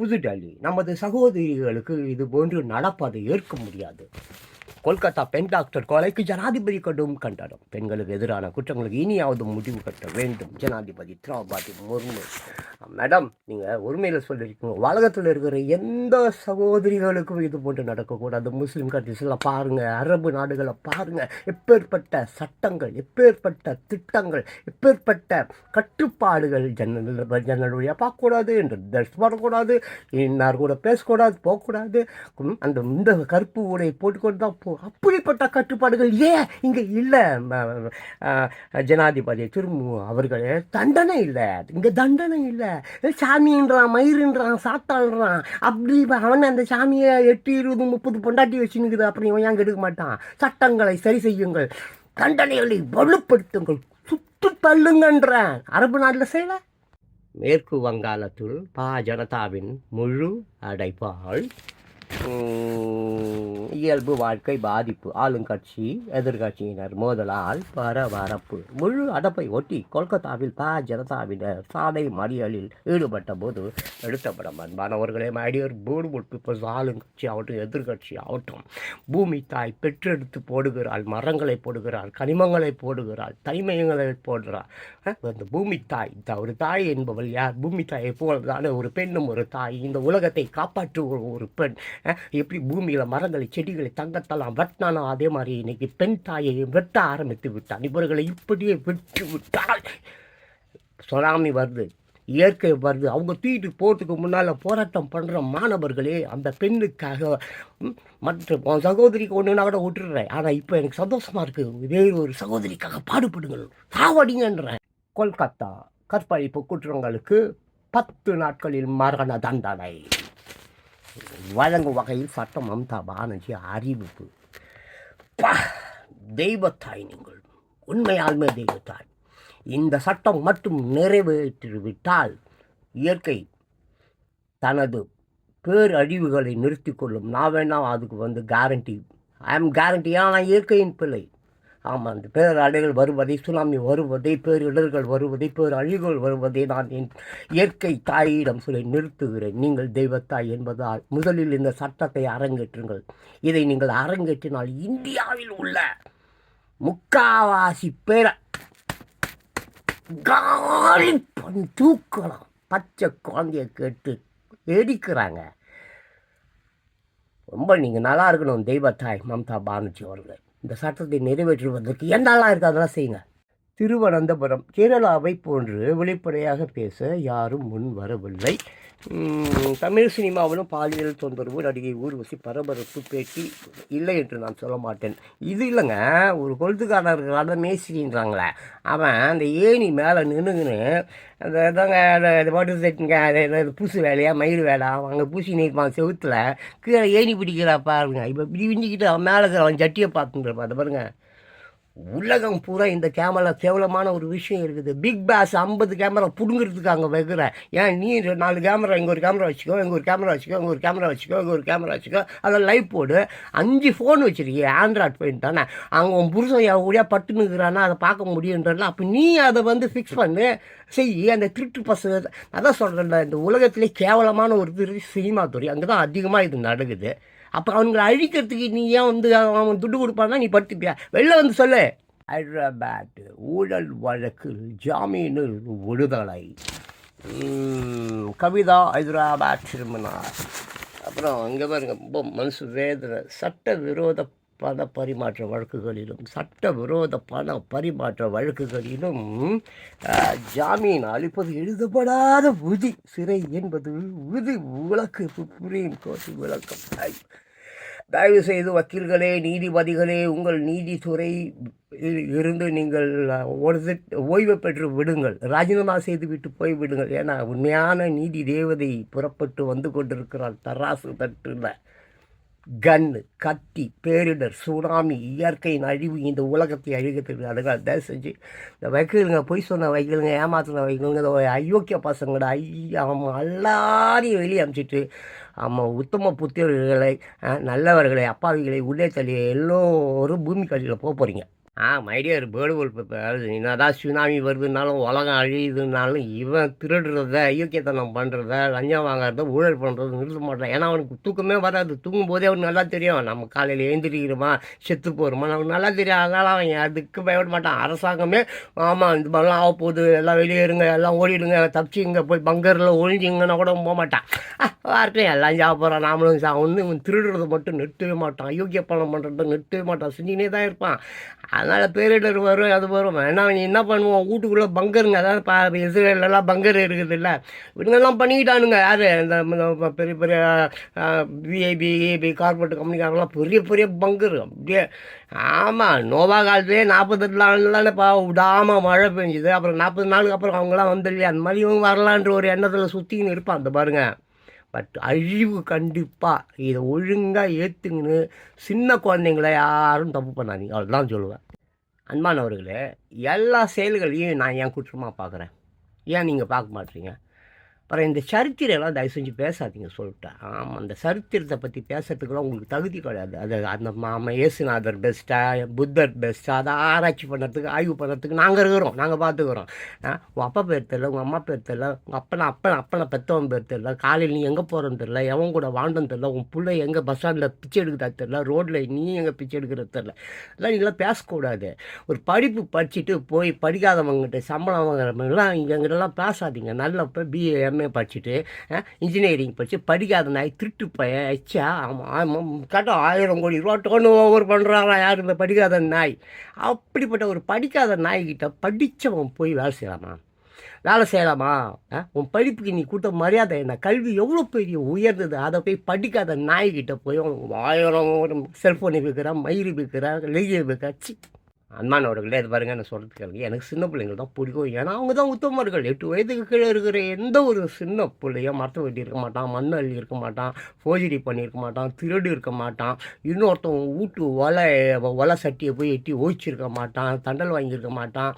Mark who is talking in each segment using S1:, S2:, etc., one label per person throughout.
S1: புதுடெல்லி. நமது சகோதரிகளுக்கு இது போன்று நடப்பதை ஏற்க முடியாது. கொல்கத்தா பெண் டாக்டர் கொலைக்கு ஜனாதிபதி கடும் கண்டனம். பெண்களுக்கு எதிரான குற்றங்களுக்கு இனியாவது முடிவு கட்ட வேண்டும். ஜனாதிபதி திரௌபதி முர்மு. மேடம் நீங்கள் உரிமையில் சொல்லியிருக்கீங்க உலகத்தில் இருக்கிற எந்த சகோதரிகளுக்கும் இது போன்று நடக்கக்கூடாது. முஸ்லீம் கண்ட்ரிஸ்லாம் பாருங்கள் அரபு நாடுகளை பாருங்கள் எப்பேற்பட்ட சட்டங்கள் எப்பேற்பட்ட திட்டங்கள் எப்பேற்பட்ட கட்டுப்பாடுகள் ஜன்னல் ஜன்னல் வழியாக பார்க்கக்கூடாது என்று ட்ரெஸ் பண்ணக்கூடாது. இன்னார் கூட பேசக்கூடாது போகக்கூடாது. அந்த இந்த கருப்பு உடையை போட்டுக்கொண்டு தான் அப்படிப்பட்ட கட்டுப்பாடுகள் ஏன் இங்கே இல்லை? ஜனாதிபதி திருமு அவர்களே தண்டனை இல்லை. இங்கே தண்டனை இல்லை. சாமின்றான் மயிருன்றான் சாத்தாள்றான். அப்படி அவன் அந்த சாமியை எட்டு இருபது முப்பது பொண்டாட்டி வச்சுன்னுக்குது அப்படி இவன் ஏன் கெடுக்க மாட்டான்? சட்டங்களை சரி செய்யுங்கள். தண்டனைகளை வலுப்படுத்துங்கள். சுட்டு தள்ளுங்கன்றேன். அரபு நாட்டில் செய்யல? மேற்கு வங்காளத்தில் பா ஜனதாவின் முழு அடைப்பால் இயல்பு வாழ்க்கை பாதிப்பு ஆளுங்கட்சி எதிர்கட்சியினர் மோதலால் பரபரப்பு. முழு அடப்பை ஒட்டி கொல்கத்தாவில் பா ஜனதாவினர் சாலை மறியலில் ஈடுபட்ட போது எடுத்த படம் அன்பானவர்களே மைடியர் போர்டு பீப்புள்ஸ் ஆளுங்கட்சி ஆகட்டும் எதிர்கட்சி ஆகட்டும். பூமி தாய் பெற்றெடுத்து போடுகிறாள் மரங்களை போடுகிறாள் கனிமங்களை போடுகிறாள் தனிமயங்களை போடுறாள் அஹ், அந்த பூமி தாய் இந்த ஒரு தாய் என்பவள் யார்? பூமி தாயை போலதான ஒரு பெண்ணும் ஒரு தாய். இந்த உலகத்தை காப்பாற்றுகிற ஒரு பெண். எப்படி பூமியில் மரங்களை செடிகளை தங்கத்தெல்லாம் வெட்டினானோ அதே மாதிரி இன்னைக்கு பெண் தாயை வெட்ட ஆரம்பித்து விட்டான். இவர்களை இப்படியே விட்டு விட்டால் சுனாமி வருது இயற்கை வருது. அவங்க தூக்கிட்டு போகிறதுக்கு முன்னால் போராட்டம் பண்ணுற மாணவர்களே அந்த பெண்ணுக்காக மற்ற சகோதரிக்கு ஒன்றுனா கூட விட்டுடுறேன். ஆனால் இப்போ எனக்கு சந்தோஷமாக இருக்குது வேறு ஒரு சகோதரிக்காக பாடுபடுங்கள். சாவடிங்கன்றேன் கொல்கத்தா கற்பழிப்பு குற்றங்களுக்கு பத்து நாட்களில் மரண தண்டனை. வழங்கும் வகையில் சட்டம் மம்தா பானர்ஜி அறிவிப்பு. பா, தெய்வத்தாய் நீங்கள். உண்மையாலுமே தெய்வத்தாய். இந்த சட்டம் மட்டும் நிறைவேற்றிவிட்டால் இயற்கை தனது பேரழிவுகளை நிறுத்தி கொள்ளும் நான் வேணா அதுக்கு வந்து கேரண்டி ஐ ஆம் கேரண்டி ஆனால் இயற்கையின் பிள்ளை ஆமாம் அந்த பேரடைகள் வருவதை சுனாமி வருவதை பேரிடர்கள் வருவதை பேரழிவுகள் வருவதை நான் என் இயற்கை தாயிடம் சொல்லி நிறுத்துகிறேன். நீங்கள் தெய்வத்தாய் என்பதால் முதலில் இந்த சட்டத்தை அரங்கேற்றுங்கள். இதை நீங்கள் அரங்கேற்றினால் இந்தியாவில் உள்ள முக்காவாசி பேரை காலி பண்ணி தூக்கலாம். பச்சை குழந்தைய கேட்டு எடிக்கிறாங்க ரொம்ப நீங்கள் நல்லா இருக்கணும் தெய்வத்தாய் மம்தா பானர்ஜி அவர்கள். இந்த சட்டத்தை நிறைவேற்றுவதற்கு என்னெல்லாம் இருக்குது அதெல்லாம் செய்யுங்க. திருவனந்தபுரம் கேரளாவை போன்று வெளிப்படையாக பேச யாரும் முன் வரவில்லை. தமிழ் சினிமாவிலும் பாலியல் தொந்தரவு நடிகை ஊர்வசி பரபரப்பு பேட்டி இல்லை என்று நான் சொல்ல மாட்டேன். இது இல்லைங்க. ஒரு கொழுத்துக்காரர்களான மேஸ்திரின்றாங்களே அவன் அந்த ஏணி மேலே நின்றுங்கன்னு அந்த இதாங்க அந்த பாட்டு செட்டுங்க அது என்னது பூசு வேலையா மயில் வேலை அங்கே பூசி நிற்பான் செவுத்தில். கீழே ஏணி பிடிக்கிறா பாருங்க. இப்போ இப்படி விஞ்சிக்கிட்டு அவன் மேலே இருக்கிற அவன் ஜட்டியை பார்த்துட்டு அதை பாருங்க. உலகம் பூரா இந்த கேமரா கேவலமான ஒரு விஷயம் இருக்குது. பிக் பாஸ் ஐம்பது கேமரா பிடுங்கிறதுக்கு அங்கே வைக்கிற. ஏன் நீ நாலு கேமரா இங்கே ஒரு கேமரா வச்சுக்கோ இங்கே ஒரு கேமரா வச்சுக்கோ இங்கே ஒரு கேமரா வச்சுக்கோ இங்கே ஒரு கேமரா வச்சுக்கோ அதை லைவ் போடு. அஞ்சு ஃபோன் வச்சிருக்கீங்க ஆண்ட்ராய்ட் ஃபோன் தானே? அவங்க உன் புருஷன் எவ்வளோ பட்டுனுக்குறானா அதை பார்க்க முடியுன்றல. அப்போ நீ அதை வந்து ஃபிக்ஸ் பண்ணு. செய் அந்த திருட்டு பசங்க அதான் சொல்கிறேன் இந்த உலகத்திலே கேவலமான ஒரு திரு சினிமா துறை. அங்கே தான் அதிகமாக இது நடக்குது. அப்போ அவனுங்களை அழிக்கிறதுக்கு நீ ஏன் வந்து அவன் துட்டு கொடுப்பான்னா நீ படுத்துப்பியா? வெளில வந்து சொல்லு. ஹைதராபாத் ஊழல் வழக்கில் ஜாமீனில் விடுதலை. கவிதா ஹைதராபாத் திரும்பினார் அப்புறம் இங்கே பாருங்க ரொம்ப மனசு வேதனை. சட்ட விரோத பண பரிமாற்ற வழக்குகளிலும் சட்டவிரோத பண பரிமாற்ற வழக்குகளிலும் ஜாமீன் அளிப்பது எழுதப்படாத உதி சிறை என்பது உதி விளக்கு சுப்ரீம் கோர்ட் விளக்கம். தயவு செய்து வக்கீல்களே நீதிபதிகளே உங்கள் நீதித்துறை இருந்து நீங்கள் ஒரு ஓய்வு பெற்று விடுங்கள். ராஜினாமா செய்து விட்டு போய் விடுங்கள். ஏன்னா உண்மையான நீதி தேவதை புறப்பட்டு வந்து கொண்டிருக்கிறாள். தராசு தட்டுல கன்னு கத்தி பேரிடர் சுனாமி இயற்கையின் அழிவு இந்த உலகத்தை அழிகிறது அதுக்காக தயவு செஞ்சு இந்த வைக்கலுங்க பொய் சொன்ன வைக்கலுங்க ஏமாத்தின வைக்கலுங்க இந்த அயோக்கிய பசங்களோட ஐயா அவன் எல்லாரையும் வெளியே அனுப்பிச்சிட்டு ஆமாம் உத்தம புத்திரர்களை நல்லவர்களை அப்பாவிகளை உள்ளே தள்ளிய எல்லோரும் பூமி கல்லியில் போக போகிறீங்க ஆ மைடியர் பேர்டு இப்போ என்னதான் சுனாமி வருதுனாலும் உலகம் அழியுதுனாலும் இவன் திருடுறத ஐயோக்கியத்தனம் பண்ணுறத லஞ்சம் வாங்குறத ஊழல் பண்ணுறத நிறுத்த மாட்டான். ஏன்னா அவனுக்கு தூக்கமே வராது. தூங்கும் போதே அவனுக்கு நல்லா தெரியும். நம்ம காலையில் எழுந்திரிக்கிறோமா செத்து போகிறோமா நமக்கு நல்லா தெரியும். அதனால் அவன் அதுக்கு பயப்பட மாட்டான். அரசாங்கமே ஆமாம் இந்த மாதிரிலாம் ஆக போகுது. எல்லாம் வெளியேறுங்க எல்லாம் ஓடிடுங்க. இங்கே போய் பங்கரில் ஒழிஞ்சிங்கன்னா கூட போக மாட்டான். வார்த்தை எல்லாம் சாப்பிட்றான் நாமளும் சா ஒன்று இவன் திருடுறத மட்டும் நிறுத்தவே மாட்டான். அயோக்கிய பணம் பண்ணுறத நிறுத்தவே மாட்டான். செஞ்சுக்கினே தான் இருப்பான். அதனால் பேரிடர் வரும் அது வரும். ஏன்னா நீ என்ன பண்ணுவோம்? வீட்டுக்குள்ளே பங்கருங்க. அதாவது பா இஸ்ரேலெல்லாம் பங்கர் இருக்குது இல்லை இவங்கெல்லாம் பண்ணிக்கிட்டானுங்க யார்? இந்த பெரிய பெரிய விஐபி ஏபி கார்பரேட் கம்பெனிக்காரங்களாம் பெரிய பெரிய பங்கர். அப்படியே ஆமாம் நோவா காலத்துலேயே நாற்பத்தெட்டு நாள் பா விடாமல் மழை பெஞ்சுது. அப்புறம் நாற்பது நாளுக்கு அப்புறம் அவங்களாம் வந்து இல்லையா அந்த மாதிரி இவங்க வரலான்ற ஒரு எண்ணத்தில் சுற்றின்னு இருப்பான். அந்த பாருங்கள் பட் அழிவு கண்டிப்பாக இதை ஒழுங்காக ஏற்றுங்கன்னு சின்ன குழந்தைங்கள யாரும் தப்பு பண்ணாதீங்க. அவ்வளோதான் சொல்லுவேன். அன்பானவர்களே எல்லா செயல்களையும் நான் ஏன் குற்றமாக பார்க்குறேன் ஏன் நீங்கள் பார்க்க மாட்டீங்க? அப்புறம் இந்த சரித்திரெல்லாம் தயவு செஞ்சு பேசாதீங்க சொல்லிட்டேன். ஆமாம் அந்த சரித்திரத்தை பற்றி பேசுறதுக்குலாம் உங்களுக்கு தகுதி கிடையாது. அது அந்த மாம இயேசுநாதர் பெஸ்ட்டா புத்தர் பெஸ்ட்டா அதை ஆராய்ச்சி பண்ணுறதுக்கு ஆய்வு பண்ணுறதுக்கு நாங்கள் இருக்கிறோம். நாங்கள் பார்த்துக்கிறோம் உன் அப்பா பேர் தெரியல உங்கள் அம்மா பேர் தெரியல உங்கள் அப்பனை அப்பன் அப்பனை பெற்றவன் பேர் தெரியல காலையில் நீ எங்கே போகிறோன்னு தெரியல எவன் கூட வாழ்ந்தன்னு தெரியல உன் பிள்ளை எங்கே பஸ் ஸ்டாண்டில் பிச்சை எடுக்கிறதா தெரியல ரோட்டில் நீ எங்கே பிச்சை எடுக்கிறது தெரியல. இதெல்லாம் இதெல்லாம் பேசக்கூடாது. ஒரு படிப்பு படிச்சுட்டு போய் படிக்காதவங்ககிட்ட சம்பளம் வாங்குறவங்கலாம் எங்கிட்டலாம் பேசாதீங்க. நல்ல இப்போ பிஏ எம்ஏ படிச்சுட்டு இன்ஜினியரிங் படித்து படிக்காத நாய் திருட்டு பையன். எச்சா ஆமாம் ஆமாம் ஆயிரம் கோடி ரூபா டோன் ஓவர் பண்ணுறாங்களா யார் இந்த படிக்காத நாய்? அப்படிப்பட்ட ஒரு படிக்காத நாய்கிட்ட படித்தவன் போய் வேலை செய்யலாமா? வேலை செய்யலாமா? உன் படிப்புக்கு நீ கொடுத்த மரியாதை என்ன? கல்வி எவ்வளோ பெரிய உயர்ந்தது? அதை போய் படிக்காத நாய்கிட்ட போய் ஆயிரம் ஒரு செல்ஃபோனை விற்கிறான் மயிறு விற்கிறான் லெகியை விற்கிறா சி அன்பானவர்களே இது பாருங்க நான் சொல்கிறதுக்கு எனக்கு சின்ன பிள்ளைங்கள் தான் பிடிக்கும். ஏன்னா அவங்க தான் உத்தமர்கள் எட்டு வயதுக்கு கீழே இருக்கிற எந்த ஒரு சின்ன பிள்ளையும் மரத்தை வெட்டி இருக்க மாட்டான். மண் அள்ளி இருக்க மாட்டான். ஃபோஜரி பண்ணியிருக்க மாட்டான். திருடு இருக்க மாட்டான். இன்னொருத்தவங்க வீட்டு ஒலை ஒலை சட்டியை போய் எட்டி ஓய்ச்சிருக்க மாட்டான். தண்டல் வாங்கியிருக்க மாட்டான்.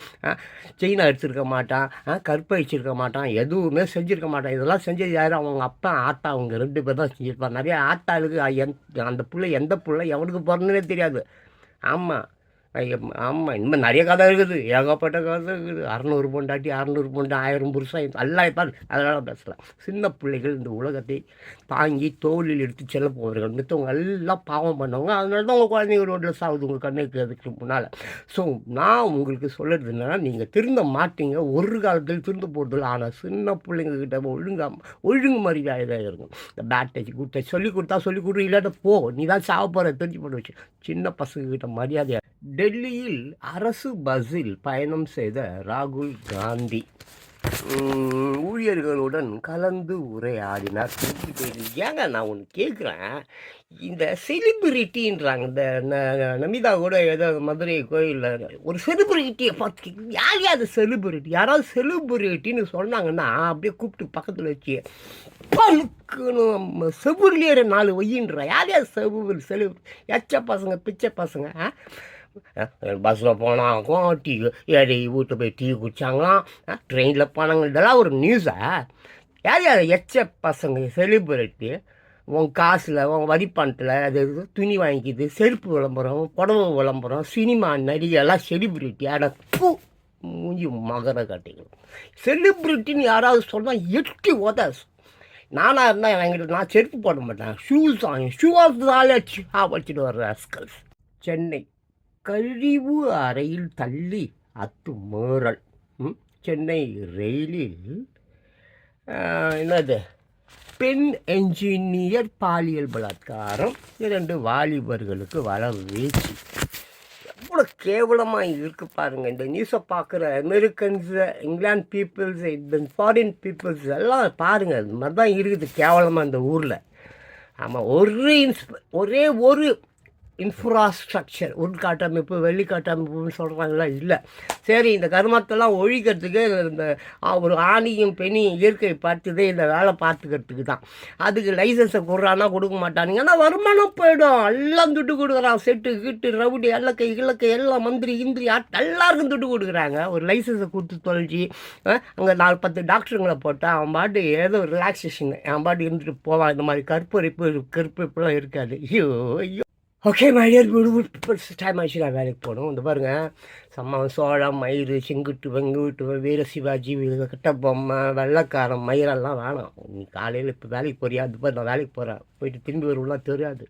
S1: செயினை அடிச்சிருக்க மாட்டான். கற்பழிச்சிருக்க மாட்டான். எதுவுமே செஞ்சுருக்க மாட்டான். இதெல்லாம் செஞ்சது யார்? அவங்க அப்பா ஆட்டா அவங்க ரெண்டு பேர் தான் செஞ்சிருப்பாங்க. நிறைய ஆட்டாளுக்கு அ- அந்த பிள்ளை எந்த பிள்ளை எவனுக்கு பிறந்தனே தெரியாது. ஆமாம் ஆமாம் இனிமேல் நிறைய கதை இருக்குது. ஏகப்பட்ட கதை இருக்குது. அறநூறு பொண்டாட்டி அறநூறு பொண்டு ஆயிரம் புருஷன் எல்லாம் இப்போ அதனால் பேசலாம் சின்ன பிள்ளைகள் இந்த உலகத்தை தாங்கி தோளில் எடுத்து செல்ல போவர்கள். மித்தவங்க எல்லாம் பாவம் பண்ணவங்க. அதனால தான் உங்கள் குழந்தைங்க ரோட்டில் சாகுது உங்கள் கண்ணுக்கு அதுக்கு முன்னால். ஸோ நான் உங்களுக்கு சொல்கிறது என்னென்னா நீங்கள் திருந்த மாட்டீங்க. ஒரு காலத்தில் திருந்த போகிறதில்ல ஆனால் சின்ன பிள்ளைங்க கிட்ட ஒழுங்கா ஒழுங்கு மரியாதையாக இருக்கும். இந்த பேட் டச் குட் டச் சொல்லி கொடுத்தா சொல்லி கொடு இல்லாட்ட போ. நீ தான் சாப்பிட்ற தெரிஞ்சு போட்டு வச்சு சின்ன பசங்கக்கிட்ட மரியாதையாக டெல்லியில் அரசு பஸ்ஸில் பயணம் செய்த ராகுல் காந்தி. ஊழியர்களுடன் கலந்து உரையாடினார். ஏங்க நான் ஒன்று கேட்குறேன் இந்த செலிபிரிட்டின்றாங்க இந்த நமிதா கூட ஏதோ மதுரை கோயிலில் ஒரு செலிபிரிட்டியை பார்த்து யார் யார் செலிபிரிட்டி யாராவது செலிபிரிட்டின்னு சொன்னாங்கன்னா அப்படியே கூப்பிட்டு பக்கத்தில் வச்சு பழுக்குன்னு நம்ம செவிலியர் நாலு ஒய்யின்றா யார் யார் செவு செலி எச்ச பசங்க பிச்சை பசங்க ஆ? பஸ்ஸில் போனாக்கும் டீ ஏடி வீட்டு போய் டீ குடித்தாங்களாம் ட்ரெயினில் போனாங்க இதெல்லாம் ஒரு நியூஸா யார் யார் எச்ச பசங்க செலிபிரிட்டி உன் காசில் உன் வரிப்பணத்தில் அது இது துணி வாங்கிக்குது செருப்பு விளம்பரம் புடவை விளம்பரம் சினிமா நடிகை எல்லாம் செலிபிரிட்டி அட பூ மூஞ்சி மகர கட்டிக்கணும் செலிபிரிட்டின்னு யாராவது சொன்னால் எட்டி உத நானாக இருந்தால் என்கிட்ட நான் செருப்பு போட மாட்டேன் ஷூஸ் வாங்கி ஷூ ஆஃப் தாலே வச்சுட்டு வர்றேன் சென்னை கழிவு அறையில் தள்ளி அத்து மேறல். சென்னை ரயிலில் என்னது? பெண் என்ஜினியர் பாலியல் பலாத்காரம் இரண்டு வாலிபர்களுக்கு வள வீழ்ச்சி. எவ்வளோ கேவலமாக இருக்கு பாருங்க இந்த நியூஸை பார்க்குற அமெரிக்கன்ஸு இங்கிலாந்து பீப்புள்ஸ் இந்த ஃபாரின் பீப்புள்ஸ் எல்லாம் பாருங்கள் இது மாதிரி தான் இருக்குது கேவலமாக இந்த ஊரில். ஆமாம் ஒரு இன்ஸ்ப ஒரே ஒரு இன்ஃப்ராஸ்ட்ரக்சர் உள்காட்டமைப்பு வெள்ளிக்காட்டமைப்புன்னு சொல்கிறாங்களா இல்லை. சரி இந்த கருமத்தெல்லாம் ஒழிக்கிறதுக்கு இந்த ஒரு ஆணியும் பெண்ணியும் இயற்கை பார்த்துதே இந்த வேலை பார்த்துக்கிறதுக்கு தான். அதுக்கு லைசன்ஸை கொடுறான்னா கொடுக்க மாட்டானுங்க. ஆனால் வருமானம் போயிடும். எல்லாம் துட்டு கொடுக்குறான். செட்டு கிட்டு ரவுடி எல்லக்கை இலக்கை எல்லாம் மந்திரி இந்திரி ஆட் எல்லாருக்கும் துட்டு கொடுக்குறாங்க. ஒரு லைசன்ஸை கொடுத்து தொலைஞ்சி அங்கே நாலு பத்து டாக்டருங்களை போட்டால் அவன் பாட்டு ஏதோ ரிலாக்ஸேஷன் அவன் பாட்டு இருந்துட்டு போவான். இந்த மாதிரி கற்பரிப்பு கற்பழிப்புலாம் இருக்காது. ஐயோ ஐயோ. ஓகே மைடியர் டைம் ஆச்சு நான் வேலைக்கு போகணும் இந்த பாருங்கள் சம்ம சோளம் மயிறு செங்குட்டு வெங்குட்டு வீர சிவாஜி கட்டபொம்மை வெள்ளைக்காரன் மயிரெல்லாம் வேணாம் நீ காலையில் இப்போ வேலைக்கு போறியா? அது பாரு நான் வேலைக்கு போகிறேன் போயிட்டு திரும்பி வருவலாம் தெரியாது.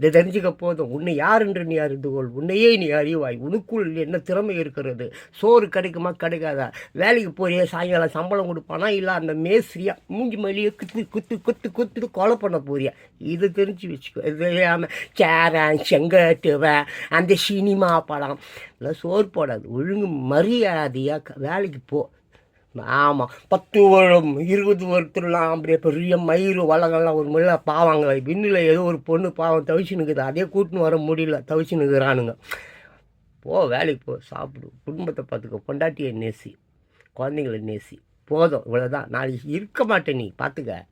S1: இதை தெரிஞ்சுக்க போதும். உன்னை யார் என்று நீ அறிந்து கொள். உன்னையே நீ அறிவாய். உனக்குள் என்ன திறமை இருக்கிறது? சோறு கிடைக்குமா? கிடைக்காதா? வேலைக்கு போறியே? சாயங்காலம் சம்பளம் கொடுப்பானா? இல்லை அந்த மேஸ்திரியா? மூஞ்சி மலியை குத்து குத்து குத்து குத்துட்டு கொலை பண்ண போறியா? இது தெரிஞ்சு வச்சுக்கோ. இது இல்லாமல் சேரன் செங்கட்டுவன் அந்த சினிமா படம். இல்லை சோறு போடாது. ஒழுங்கு மரியாதையாக வேலைக்கு போ. ஆமாம் பத்து வருடம் இருபது வருடத்துலாம் அப்படியே பெரிய மயிறு வளங்கள்லாம் ஒரு முள்ள பாவாங்க. விண்ணில் ஏதோ ஒரு பொண்ணு பாவம் தவிச்சு நிற்குது அதே கூட்டின்னு வர முடியல தவிச்சு நிற்கிறானுங்க போ வேலைக்கு போ சாப்பிடு. குடும்பத்தை பார்த்துக்கோ. பொண்டாட்டியை நேசி. குழந்தைங்களை நேசி. போதும் இவ்வளோதான் நாளைக்கு இருக்க மாட்டேன் நீ. பார்த்துக்க.